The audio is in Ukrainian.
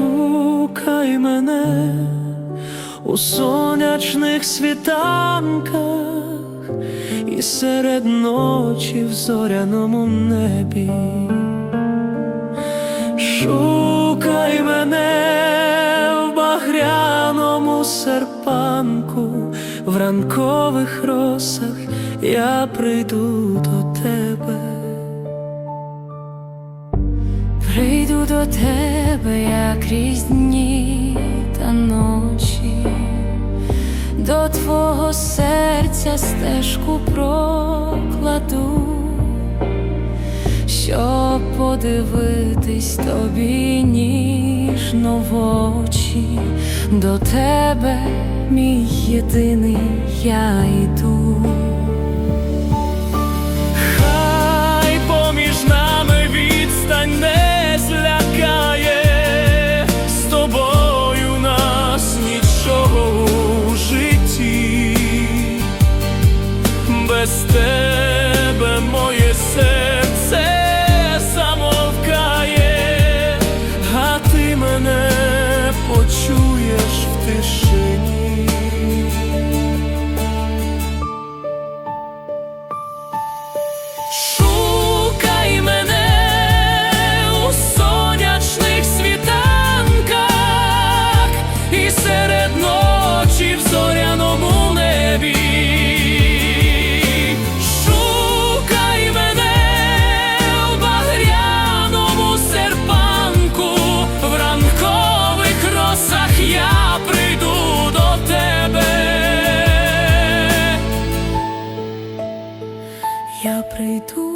Шукай мене у сонячних світанках і серед ночі в зоряному небі. Шукай мене в багряному серпанку, в ранкових росах я прийду до тебе. Прийду до тебе, крізь дні та ночі, до твого серця стежку прокладу, щоб подивитись тобі ніжно в очі, до тебе, мій єдиний, я йду. шукай мене у сонячних світанках серед. 谁吐？